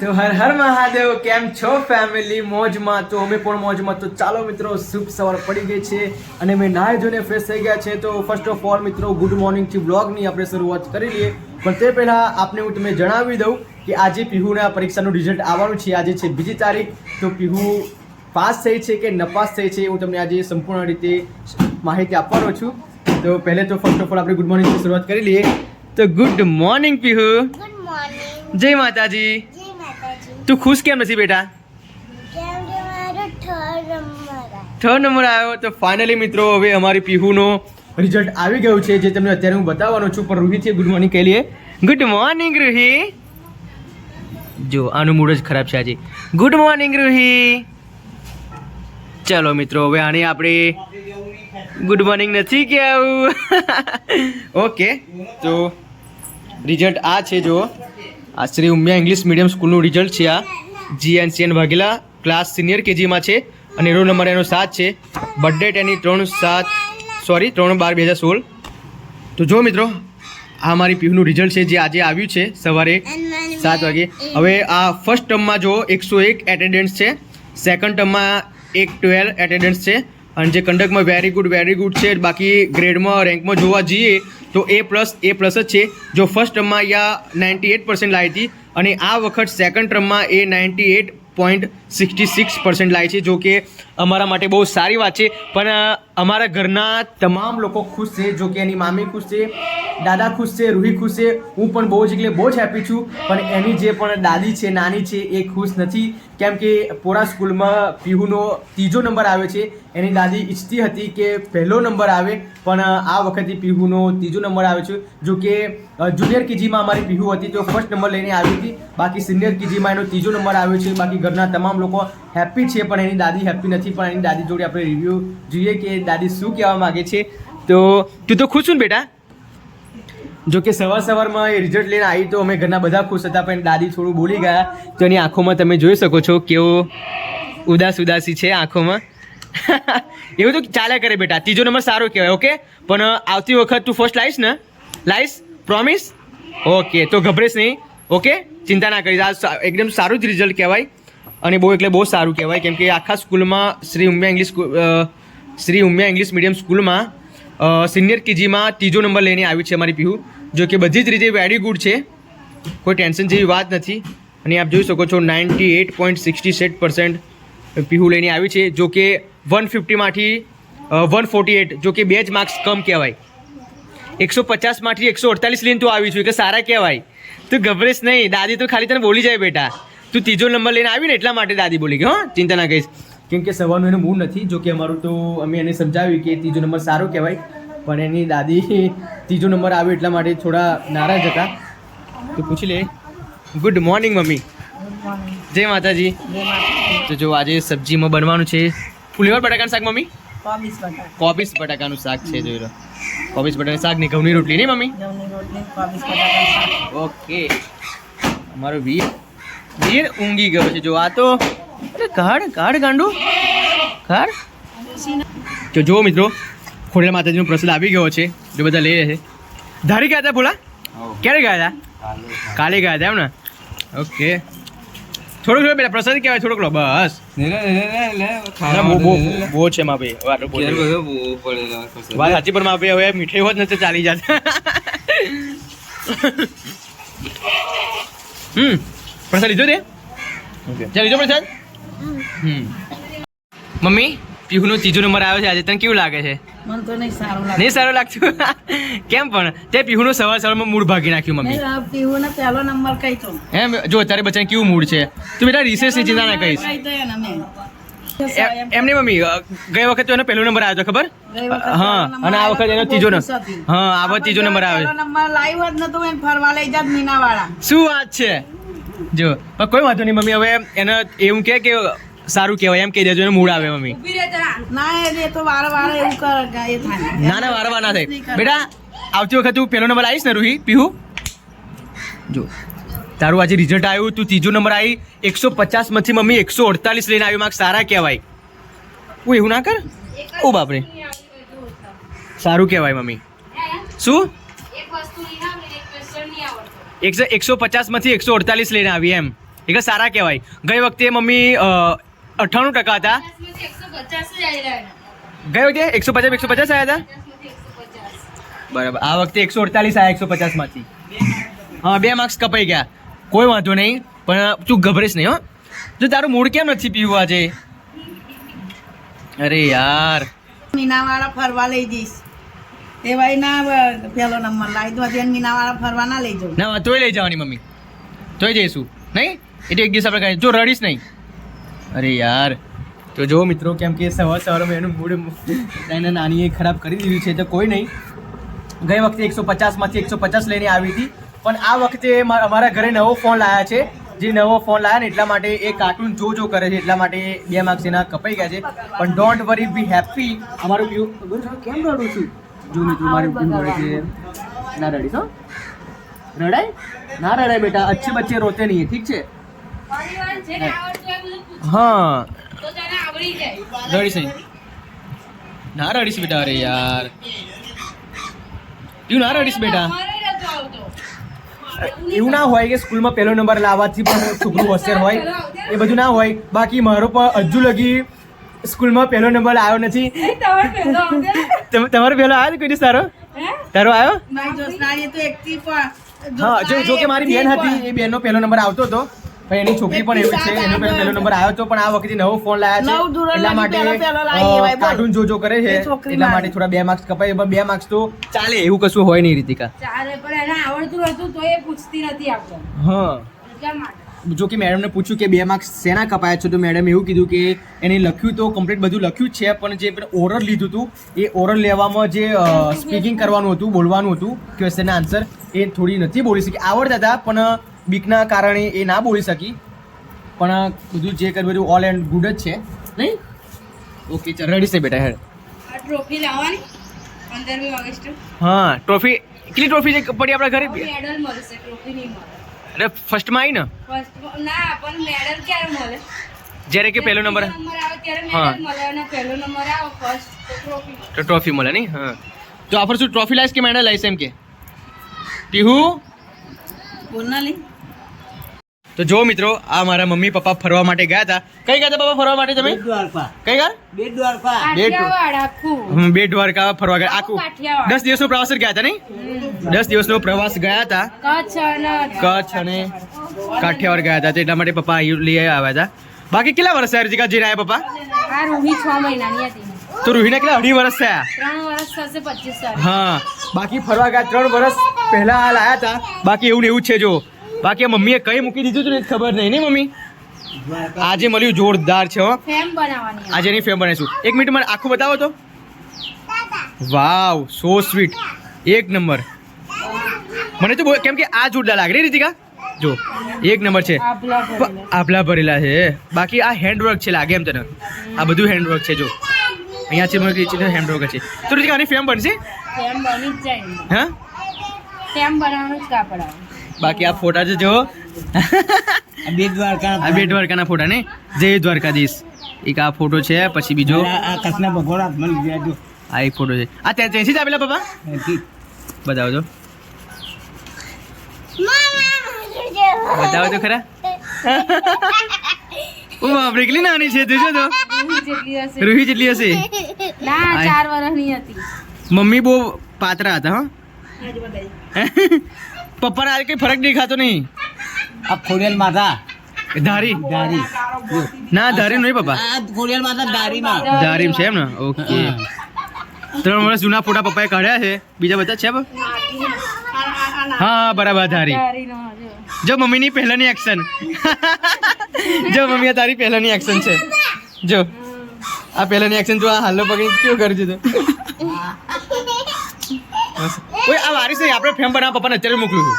તો હર હર મહાદેવ કેમ છો ફેમિલી મોજમાં તો અમે પણ મોજમાં. તો ચાલો મિત્રો શુભ સવાર પડી ગઈ છે અને મેં નાહી જોઈને ફ્રેશ થઈ ગયા છે. તો ફર્સ્ટ ઓફ ઓલ મિત્રો ગુડ મોર્નિંગથી બ્લોગની આપણે શરૂઆત કરી લઈએ. પણ તે પહેલાં આપને હું તમને જણાવી દઉં કે આજે પીહુના પરીક્ષાનું રિઝલ્ટ આવવાનું છે. આજે છે બીજી તારીખ. તો પીહુ પાસ થઈ છે કે નપાસ થઈ છે હું તમને આજે સંપૂર્ણ રીતે માહિતી આપવાનો છું. તો પહેલે તો ફર્સ્ટ ઓફ ઓલ આપણે ગુડ મોર્નિંગથી શરૂઆત કરી લઈએ. તો good morning Pihu. Good morning જય માતાજી જય માતાજી. તું ખુશ કેમ નથી બેટા? થર્ડ નંબર આવ્યો તો ફાઇનલી મિત્રો હવે અમારી પીહુનો રિઝલ્ટ આવી ગયું છે જે તમને અત્યારે હું બતાવવાનો છું. પણ રૂહી છે ગુડ મોર્નિંગ કહી લઈએ. ગુડ મોર્નિંગ રૂહી જો આનું મૂડ જ ખરાબ છે આજે. ગુડ મોર્નિંગ રૂહી ચલો મિત્રો હવે આને આપણે ગુડ મોર્નિંગ નથી કહેવું. ઓકે તો રિઝલ્ટ આ છે જો આ શ્રી ઉમિયા ઇંગ્લિશ મીડિયમ સ્કૂલનું રિઝલ્ટ છે આ. જીએનસીએન વાઘેલા ક્લાસ સિનિયર કેજીમાં છે અને રોલ નંબર એનો સાત છે. બર્થડેટ એની ત્રણ સાત સોરી ત્રણ બાર બે હજાર સોળ. તો જો મિત્રો, આ મારી પીયુનું રિઝલ્ટ છે જે આજે આવ્યું છે સવારે સાત વાગે. હવે આ ફર્સ્ટ ટર્મમાં જો એકસો એક એટેન્ડન્સ છે. સેકન્ડ ટર્મમાં એક ટ્વેલ્વ એટેન્ડન્સ છે. અને જે કંડકમાં વેરી ગુડ વેરી ગુડ છે. બાકી ગ્રેડમાં રેન્કમાં જોવા જઈએ તો એ પ્લસ એ પ્લસ જ છે. જો ફર્સ્ટ ટર્મમાં અહીંયા નાઇન્ટી એટ પર્સન્ટ લાવી હતી અને આ વખત સેકન્ડ ટર્મમાં એ ninety eight point sixty six percent લાવી છે, જો કે અમારા માટે બહુ સારી વાત છે. પણ અમારા ઘરના તમામ લોકો ખુશ છે, જો કે એની મામી ખુશ છે, દાદા ખુશ છે, રૂહી ખુશ છે. હું પણ બહુ જ એટલે બહુ જ હેપી છું. પણ એની જે પણ દાદી છે, નાની છે, એ ખુશ નથી. કેમ કે પોરા સ્કૂલમાં પીહુનો ત્રીજો નંબર આવ્યો છે. એની દાદી ઈચ્છતી હતી કે પહેલો નંબર આવે, પણ આ વખતે પીહુનો ત્રીજો નંબર આવ્યો છે. જો કે જુનિયર કેજીમાં અમારી પીહુ હતી, તો ફર્સ્ટ નંબર લઈને આવી હતી. બાકી સિનિયર કેજીમાં એનો ત્રીજો નંબર આવ્યો છે. બાકી ઘરના તમામ લોકો હેપી છે, પણ એની દાદી હેપી નથી, પણ એની દાદી જોડે આપણે રિવ્યૂ જોઈએ કે દાદી શું કહેવા માગે છે. તો તું તો ખુશ છું બેટા? જો કે સવાર સવારમાં એ રિઝલ્ટ લઈને આવી તો અમે ઘરના બધા ખુશ હતા, પણ દાદી થોડું બોલી ગયા. તો એની આંખોમાં તમે જોઈ શકો છો કેવો ઉદાસ ઉદાસી છે આંખોમાં. એવું તો ચાલ્યા કરે બેટા. ત્રીજો નંબર સારો કહેવાય ઓકે પણ આવતી વખત તું ફર્સ્ટ લાવીશ ને? લાવીશ? પ્રોમિસ ઓકે તો ગભરેશ નહીં. ઓકે ચિંતા ના કરીશ. આ એકદમ સારું જ રિઝલ્ટ કહેવાય. અને બહુ એટલે બહુ સારું કહેવાય. કેમ કે આખા સ્કૂલમાં Shri Umiya English Shri Umiya English medium સ્કૂલમાં સિનિયર કેજીમાં ત્રીજો નંબર લઈને આવી છે અમારી પીહુ. જો કે બધી જ રીતે વેરી ગુડ છે. કોઈ ટેન્શન જેવી વાત નથી. અને આપ જોઈ શકો છો નાઇન્ટી એટ પોઈન્ટ સિક્સટી સેટ પર્સન્ટ પીહુ લઈને આવી છે. જો કે વન ફિફ્ટીમાંથી વન ફોર્ટી એટ જો કે બે જ માર્ક્સ કમ કહેવાય. એકસો પચાસમાંથી એકસો અડતાલીસ લઈને તું આવી છું કે સારા કહેવાય. તું ગભરેશ નહીં. દાદી તો ખાલી તને બોલી જાય બેટા. તું ત્રીજો નંબર લઈને આવી ને એટલા માટે દાદી બોલી ગઈ હો ચિંતા ના કહીશ કેમ કે સવારનું એનું મૂડ નથી જો કે અમારું તો અમે એને સમજાવ્યું કે ત્રીજો નંબર સારો કહેવાય પણ એની દાદી ત્રીજો નંબર આવ્યો એટલા માટે થોડા નારાજ હતા. તો પૂછી લે. Good morning mummy. જય માતાજી. તો જો આજે સબ્જીમાં બનવાનું છે. ફુલેવર બટાકાનું શાક મમ્મી? કોબીસ બટાકાનું શાક છે જોઈ લો. કોબીસ બટાકાનું શાક ને ઘઉંની રોટલી નહીં મમ્મી? ઓકે. અમારો વીર વીર ઊંઘી ગયો છે. જો આ તો અરે કાઢ કાઢ ગાંડુ? કાઢ જો જો મિત્રો ખોડિયાર માતાજીનો પ્રસાદ આવી ગયો છે. જો બધા લઈ રહ્યા છે. ધારી ગયા હતા ભોલા ક્યારે ગયા હતા? કાલે ગયા હતા એમ ને? ઓકે. થોડોક લો પેલા પ્રસાદ કહેવાય થોડોક લો બસ બહુ છે માં ભાઈ વાત સાચી પણ માં ભાઈ હવે મીઠાઈ હોત ને તો ચાલી જાત. હમ. પ્રસાદ લીધો તે ચાલ લીધો પ્રસાદ? હમ. મમ્મી પીહુનો ત્રીજો નંબર આવ્યો છે આજે. તને કેવું લાગે છે? મને તો નહીં સારું લાગે. નહીં સારું લાગતું? કેમ પણ? તે પીહુનો સવાર સવારમાં મૂડ ભાગી નાખ્યું મમ્મી. નહીં, આ પીવું ને પહેલો નંબર કઈ તો. એમ જો અત્યારે બચ્ચાને કેવું મૂડ છે? તું બેટા રિસેસની ચિંતા ના કહીશ. એમ એમ નહીં મમ્મી. ગઈ વખત તો એનો પહેલો નંબર આવ્યો ખબર? હા અને આ વખત એનો ત્રીજો નંબર. હા આ વખત ત્રીજો નંબર આવ્યો નંબર લાવ્યો જ નતો ફરવા લઈ જાત મીનાવાળા. શું વાત છે? જો પણ કોઈ વાંધો નહીં મમ્મી. હવે એને એવું કે કે સારું કહેવાય એમ કહી દેજો એને મૂડ આવે મમ્મી. ના એ એ તો વારે વારે એવું કરે કે એ થાય. ના ના વારવાર ના થાય. બેટા આવતી વખત તું પહેલો નંબર આવીશ ને રૂહી પીહુ? જો તારું આજે રિઝલ્ટ આવ્યું તું ત્રીજો નંબર આવી એકસો પચાસમાંથી મમ્મી એકસો અડતાલીસ લઈને આવ્યું માર્ક સારા કહેવાય. હું એવું ના કર? ઓ બાપરે. સારું કહેવાય મમ્મી. શું? એકસો એકસો પચાસમાંથી એકસો અડતાલીસ લઈને આવી એમ. એટલે સારા કહેવાય. ગઈ વખતે મમ્મી અઠ્ઠાણું ટકા હતા. ગઈ વખતે એકસો પચાસ એકસો પચાસ આવ્યા હતા? બરાબર. આ વખતે એકસો અડતાલીસ આવ્યા એકસો પચાસમાંથી હા, બે માર્ક્સ કપાઈ ગયા. કોઈ વાંધો નહીં, પણ તું ગભરીશ નહીં, હો. જો તારું મૂડ કેમ નથી પીવું આજે? અરે યાર. મીનાવાળા ફરવા લઈ જઈશ. એ ભાઈ ના પેલો નંબર લાવી દો મીનાવાળા ફરવા ના લઈ જાઉં. ના તોય લઈ જવાની મમ્મી. તોય જઈશું. નહીં? એટલે એક દિવસ આપણે જો રડીશ નહીં. અરે યાર. તો જો મિત્રો કેમ કે સવાર સવારમાં એનું મૂડ એના નાનીએ ખરાબ કરી દીધું છે તો કોઈ નહીં. ગઈ વખતે એકસો પચાસમાંથી એકસો પચાસ લઈને આવી હતી. પણ આ વખતે અમારા ઘરે નવો ફોન લાવ્યા છે. જે નવો ફોન લાવ્યા ને એટલા માટે એ કાર્ટૂન જો જો કરે છે એટલા માટે બે માર્ક્સ એના કપાઈ ગયા છે. પણ ડોન્ટ વરી બી હેપી. અમારું કેમ રડું છું? જો મિત્રો મારી પીવું મળે છે. ના રડી હો. રડાય? ના રડાય બેટા. અચ્છે બચ્ચે રોતે નહીં ઠીક છે? હા. રડીશ ના રડીશ બેટા. અરે યાર. તું ના રડીશ બેટા. એવું ના હોય કે સ્કૂલમાં પહેલો નંબર લાવવાથી પણ છોકરું હોશિયાર હોય. એ બધું ના હોય. બાકી મારો પણ હજુ લગી સ્કૂલમાં પહેલો નંબર આવ્યો નથી. તમ- તમારો પહેલો આવ્યો કોઈ સારો? તારો તારો આવ્યો? હા જો જો કે મારી બેન હતી એ બેનનો પહેલો નંબર આવતો હતો. પણ એની છોકરી પણ એવી છે એનો પહેલો પહેલો નંબર આવ્યો હતો પણ આ વખતે નવો ફોન લાયા છે. એટલા માટે. કાર્ટૂન જો જો કરે છે. એટલા માટે થોડા બે માર્ક્સ કપાય. પણ બે માર્ક્સ તો ચાલે એવું કશું હોય નહીં રીતિકા. ચાલે પણ એને આવડતું હતું તો એ પૂછતી નથી આપણે હા. એટલા માટે. જો કે મેડમને પૂછ્યું કે બે માર્ક્સ શેના કપાયા છે તો મેડમે એવું કીધું કે એને લખ્યું તો કમ્પ્લીટ બધું લખ્યું જ છે પણ જે ઓરલ લીધું હતું એ ઓરલ લેવામાં જે સ્પીકિંગ કરવાનું હતું બોલવાનું હતું ક્વેશ્ચનના આન્સર એ થોડી નથી બોલી શકી. આવડતા હતા પણ બીકના કારણે એ ના બોલી શકી. પણ બધું જે કર્યું બધું ઓલ એન્ડ ગુડ જ છે. નહીં? ઓકે ચાલ. રેડી છે બેટા હેડ. ટ્રોફી લાવવાની? પંદરમી ઓગસ્ટ? હા ટ્રોફી કેટલી ટ્રોફી છે? પડી આપણા ઘરે? મેડલ મળશે ટ્રોફી નહીં મળે. અરે ફર્સ્ટમાં આવી ને ફર્સ્ટ ના પણ મેડલ ક્યારે મળે? જ્યારે કે પહેલો નંબર હા. તો ટ્રોફી મળે. નહીં? હા. તો આફર શું ટ્રોફી લાવીશ કે મેડલ લાવીશ એમ કે? ટીહુ? બોલ ના લી. તો જો મિત્રો આ મારા મમ્મી પપ્પા ફરવા માટે ગયા હતા. કઈ ગયા હતા પપ્પા ફરવા માટે તમે? દ્વારકા. કઈ ગયા? બે દ્વારકા. આખું. દ્વારકા ફરવા ગયા. આખું. દસ દિવસનો પ્રવાસ જ ગયા હતા નહીં? દસ દિવસનો પ્રવાસ ગયા હતા. કચ્છ અને કાઠિયાવાડ ગયા હતા. તો એટલા માટે પપ્પા અહીં લઈ આવ્યા હતા. બાકી કેટલા વર્ષ થયા રીતિકા જઈને આવ્યા પપ્પા? રૂહી છ મહિનાની હતી. તો રૂહીના કેટલા અઢી વર્ષ થયા? ત્રણ વર્ષ થશે પચીસ હા. બાકી ફરવા ગયા ત્રણ વર્ષ પહેલા હાલ આવ્યા હતા. બાકી એવું ને એવું છે જો બાકી મમ્મીએ કઈ મૂકી દીધું હતું ને ખબર નહીં ને મમ્મી? આજે મળ્યું જોરદાર છે હો. આજે એની ફેમ બનાવીશું. એક મિનિટ મને આખું બતાવો તો. વાવ સો સ્વીટ એક નંબર. મને તો કેમ કે આ જોરદાર લાગે રીતિકા? જો એક નંબર છે. આપલા આભલા ભરેલા છે. બાકી આ હેન્ડવર્ક છે લાગે એમ તને. આ બધું હેન્ડવર્ક છે જો. અહીંયા છે મને હેન્ડવર્ક છે. તો રીતિકા આની ફેમ બનશે? ફેમ બની જ જાય હા? ફેમ બનાવવાનું જ કાપડ આવે. બાકી આ ફોટા છે જો બે દ્વારકા આ બે દ્વારકાના ફોટા ને? જય દ્વારકાધીશ. એક આ ફોટો છે પછી બીજો. આ કૃષ્ણ ભગવાન હાથમાં ગયા જો. આ એક ફોટો છે. આ ત્યાં ત્યાંથી જ આપેલા પપ્પા. બતાવો જો. બતાવો જો ખરા. ઓ બાપરે કેટલી નાની છે જોજો તો. રૂહી જેટલી હશે. રૂહી જેટલી હશે. ના આય. વર્ષની હતી. મમ્મી બહુ પાતળા હતા હા. પપ્પાને આજે કઈ ફરક દેખાતો નહીં. આ ખોડિયાલ માતા. ધારી. દારી ના ધારી નહીં પપ્પા. આ ખોડિયાલ માતા ધારીમાં. ધારીમ છે એમ ને? ઓકે. ત્રણ વર્ષ જૂના ફોટા પપ્પાએ કાઢ્યા છે. બીજા બધા છે હા હા બરાબર ધારી. જો. મમ્મીની પહેલાની એક્શન જો મમ્મી તારી પહેલાની એક્શન છે. જો. આ પહેલાની એક્શન જો આ હાલો પકડી કેવું કરજો તો ઓય આ વારીસ નહીં આપણે ફેમ બનાવવા પપ્પાને અત્યારે મોકલું છું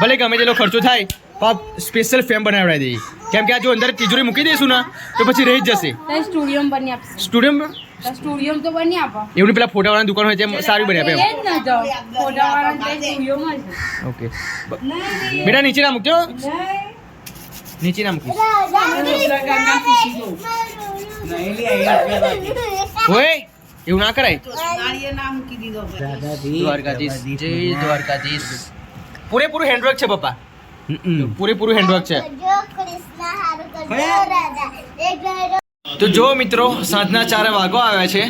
ભલે ગમે તેટલો ખર્ચો થાય પણ સ્પેશિયલ ફેમ બનાવડાવી દઈએ કેમ કે આ જો અંદર તિજોરી મૂકી દઈશું ને તો પછી રહી જ જશે તો સ્ટુડિયોમાં બની આપશે સ્ટુડિયો તો તો બની આપો એવું પેલા ફોટાવાળાની દુકાન હોય તેમ સારી બની આપે એ જ ને તો ફોટાવાળા તે સ્ટુડિયોમાં જ એમ ઓકે બેટા નીચે ના મૂકજો નીચે ના પેલા. ઓય એવું ના કરાય? જોશનાળીએ ના મૂકી દીધો ભાઈ. દાદાજી, દ્વારકાધીશ. જય દ્વારકાધીશ. પૂરેપૂરું હેન્ડવર્ક છે પપ્પા. પૂરેપૂરું હેન્ડવર્ક છે. તો જો મિત્રો સાંજના ચાર વાગો આવ્યા છે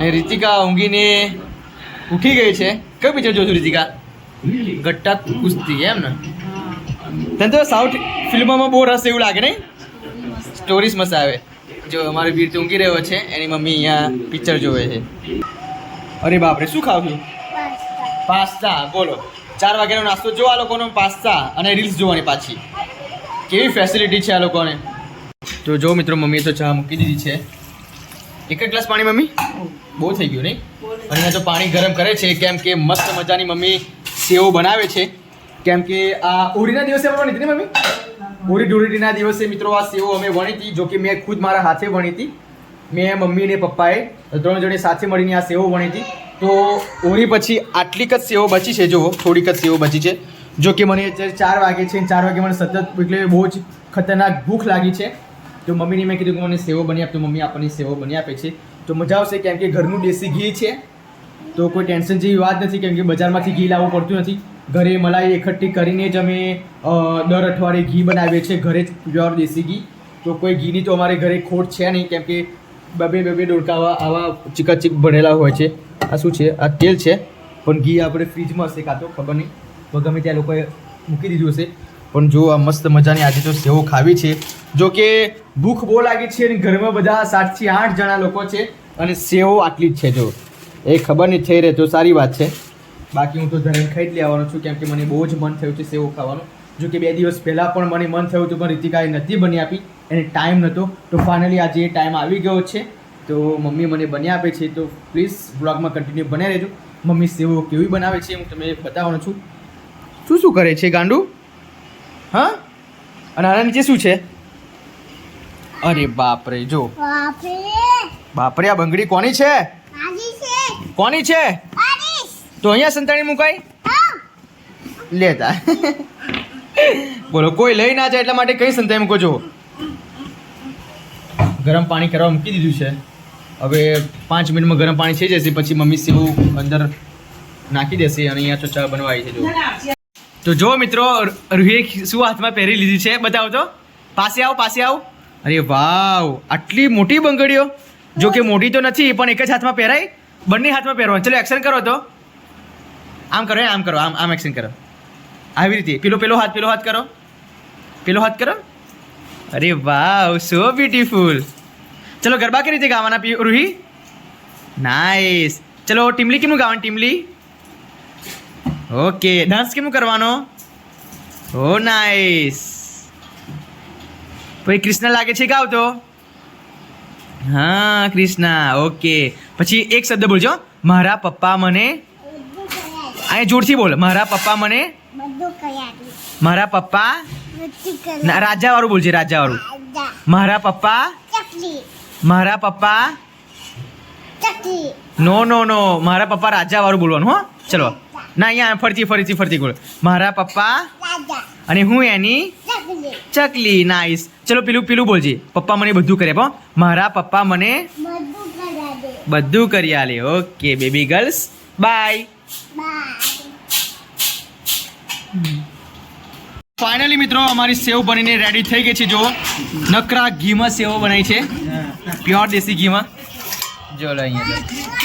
ને રીતિકા ઊંઘીને ઉઠી ગઈ છે. કયું પિક્ચર જોશું રીતિકા? ગટ્ટા કુસ્તી એમ ને? તને તો સાઉથ ફિલ્મોમાં બહુ રસ એવું લાગે નહીં? સ્ટોરીઝ મસ્ત આવે. જો અમારો વીર તો ઊંઘી રહ્યો છે, એની મમ્મી અહીંયા પિક્ચર જોવે છે. અરે બાપરે, શું ખાવ પાસ્તા. બોલો. ચાર વાગ્યાનો નાસ્તો. જો આ લોકોનો પાસ્તા અને રીલ્સ જોવાની પાછી. કેવી ફેસિલિટી છે આ લોકોને? તો જો મિત્રો, મમ્મીએ તો ચા મૂકી દીધી છે. એક જ ગ્લાસ પાણી, મમ્મી? બહુ થઈ ગયું નહીં? અને તો પાણી ગરમ કરે છે, કેમ કે મસ્ત મજાની મમ્મી સેવ બનાવે છે. કેમ કે આ ઉડીના દિવસે પણ બની ને, મમ્મી? હોળી ધૂળેટીના દિવસે મિત્રો આ સેવ અમે વણી હતી જો કે મેં ખુદ મારા હાથે વણી હતી. મેં મમ્મી અને પપ્પાએ ત્રણ જણે સાથે મળીને આ સેવો વણી હતી. તો ઓરી પછી આટલીક જ સેવો બચી છે, જુઓ, થોડીક જ સેવો બચી છે. જો કે મને અત્યારે ચાર વાગે છે ચાર વાગે મને સતત એટલે બહુ જ ખતરનાક ભૂખ લાગી છે. તો મમ્મીને મેં કીધું કે મને સેવો બની આપ, તો મમ્મી આપણને સેવો બની આપે છે. તો મજા આવશે કેમ કે ઘરનું દેશી ઘી છે. તો કોઈ ટેન્શન જેવી વાત નથી, કેમ કે બજારમાંથી ઘી લાવવું પડતું નથી. ઘરે મલાઈ એકઠી કરીને જ અમે દર અઠવાડિયે ઘી બનાવીએ છીએ, ઘરે જ પ્યોર દેશી ઘી. તો કોઈ ઘીની તો અમારે ઘરે ખોટ છે નહીં, કેમ કે બબે બબે ડોલકા આવા ચીકચીક ભરેલા હોય છે. આ શું છે? આ તેલ છે. પણ ઘી આપણે ફ્રીજમાં હશે, કાં તો ખબર નહીં. તો ગમે ત્યાં લોકોએ મૂકી દીધું હશે. પણ જો આ મસ્ત મજાની આજે તો સેવો ખાવી છે. જો કે ભૂખ બહુ લાગી છે અને ઘરમાં બધા સાતથી આઠ જણા લોકો છે અને સેવો આટલી જ છે, જો. એ ખબર નહીં થઈ રહે તો સારી વાત છે. બાકી હું તો ધરણ ખાઈ જ લેવાનો છું કેમ કે મને બહુ જ મન થયું છે સેવો ખાવાનું. જો કે બે દિવસ પહેલાં પણ મને મન થયું હતું પણ રીતિકાએ નથી બની આપી. એને ટાઈમ નહોતો તો ફાઇનલી આજે એ ટાઈમ આવી ગયો છે. તો મમ્મી મને બની આપે છે. તો પ્લીઝ બ્લોગમાં કન્ટિન્યુ બન્યા રહેજો. મમ્મી સેવો કેવી બનાવે છે હું તમને બતાવવાનો છું. શું શું કરે છે ગાંડુ? હા? અને આના નીચે શું છે? અરે બાપરે જો. બાપરે. બાપરે આ બંગડી કોની છે? કોની છે? તો અહીંયા સંતાણી મુકાઈ? લેતા બોલો કોઈ લઈ ના જાય એટલા માટે કઈ સંતાઈ મૂકો છો ગરમ પાણી કરવા મૂકી દીધું છે. હવે પાંચ મિનિટમાં ગરમ પાણી થઈ જશે પછી મમ્મી સેવું અંદર નાખી દેશે અને અહીંયા ચોચા ચા બનવાઈ છે જો તો જો મિત્રો રૂહે શું હાથમાં પહેરી લીધી છે બતાવો તો. પાસે આવો પાસે આવો. અરે વાવ આટલી મોટી બંગડીઓ. જો કે મોટી તો નથી પણ એક જ હાથમાં પહેરાય. બંને હાથમાં પહેરવાનું. ચલો એક્શન કરો તો. આમ કરો આમ કરો, આમ આમ એક્શન કરો. આવી રીતે. પેલો પેલો હાથ પેલો હાથ કરો. પેલો હાથ કરો. અરે વાવ સો બ્યુટીફુલ ચલો, ગરબા કઈ રીતે ગાવાના, પી, રૂહી? નાઇસ ચલો, ટીમલી કેમનું ગાવાનું, ટીમલી? ઓકે ડાન્સ કેમનું કરવાનો? ઓ નાઇસ પછી કૃષ્ણ લાગે છે, ગાવ તો. હા ક્રિષ્ના ઓકે. પછી એક શબ્દ બોલજો. મારા પપ્પા મને અહીંયા જોરથી બોલ. મારા પપ્પા મને મારા પપ્પા રાજા વાળું બોલજે રાજા વાળું મારા પપ્પા મારા પપ્પા નો નો નો. મારા પપ્પા રાજા વાળું બોલવાનું હો. ચલો. ના અહીંયા ફરતી ફરતી ફરતી ગોળ મારા પપ્પા અને હું એની ચકલી. નાઈસ ચલો પેલું પેલું બોલજે. પપ્પા મને બધું કરે પણ મારા પપ્પા મને બધું કરી આલે. Okay baby girls bye finally મિત્રો અમારી સેવ બનીને રેડી થઈ ગઈ છે જો. નકરા ઘીમાં સેવ બનાવી છે. પ્યોર દેશી ઘીમાં. જો લો અહીંયા લો.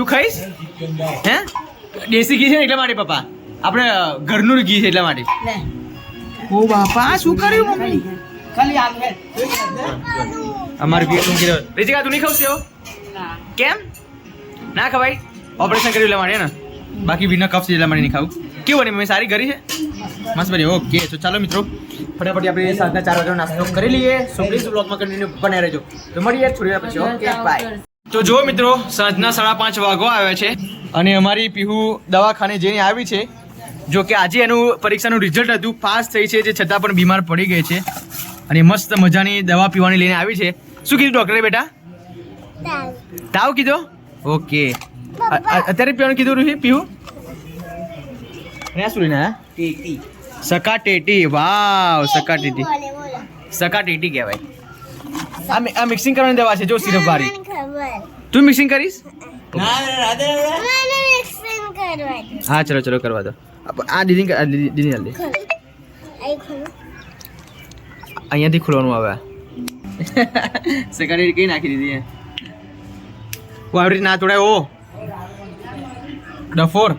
તું ખાઈશ? હે? દેશી ઘી છે ને એટલા માટે પપ્પા. આપણે ઘરનું ઘી છે એટલા માટે. ઓ બાપા શું કર્યું મમ્મી? ખાલી હે. ઘી શું રહ્યો રીતિકા તું નહીં ખાવ સેવ ના. કેમ? ના ખવાય? ઓપરેશન કર્યું એટલા માટે ને? બાકી વિના કફ છે એટલા માટે નહીં ખાવું. કેવું બની મમ્મી? સારી કરી છે? મસ્ત બની ઓકે. તો ચાલો મિત્રો ફટાફટ આપણે સાંજના ચાર વાગ્યાનો નાસ્તો કરી લઈએ. સો પ્લીઝ બ્લોગમાં કન્ટિન્યુ બનાવી રહેજો. તો મળીએ થોડી વાર પછી ઓકે બાય તો જો મિત્રો સાંજના સાડા પાંચ વાગો આવ્યા છે અને અમારી પીહુ દવાખાને જઈને આવી છે. જો કે આજે એનું પરીક્ષાનું રિઝલ્ટ હતું પાસ થઈ છે જે છતાં પણ બીમાર પડી ગઈ છે. અને મસ્ત મજાની દવા પીવાની લઈને આવી છે. શું કીધું ડૉક્ટરે બેટા? તાવ. કીધો? ઓકે અત્યારે પીવાનું કીધું રૂહી પીવું શું લઈને સકા ટેટી સકાટેટી વાવ સકાટેટી ટેટી. સકા સકાટેટી કહેવાય. આ આ મિક્સિંગ કરવાની દવા છે જો સિરપ વાળી. તું મિક્સિંગ કરીશ? ના રાધે રાધે. મને મિક્સિંગ કરવા હા ચલો ચલો કરવા દો. આ- આ દીદી આ દીદી હાલ અહીંયાથી ખોલવાનું આવે. સેકન્ડ કઈ નાખી દીધી રીતે ના તોડાય ઓ. ડફોર.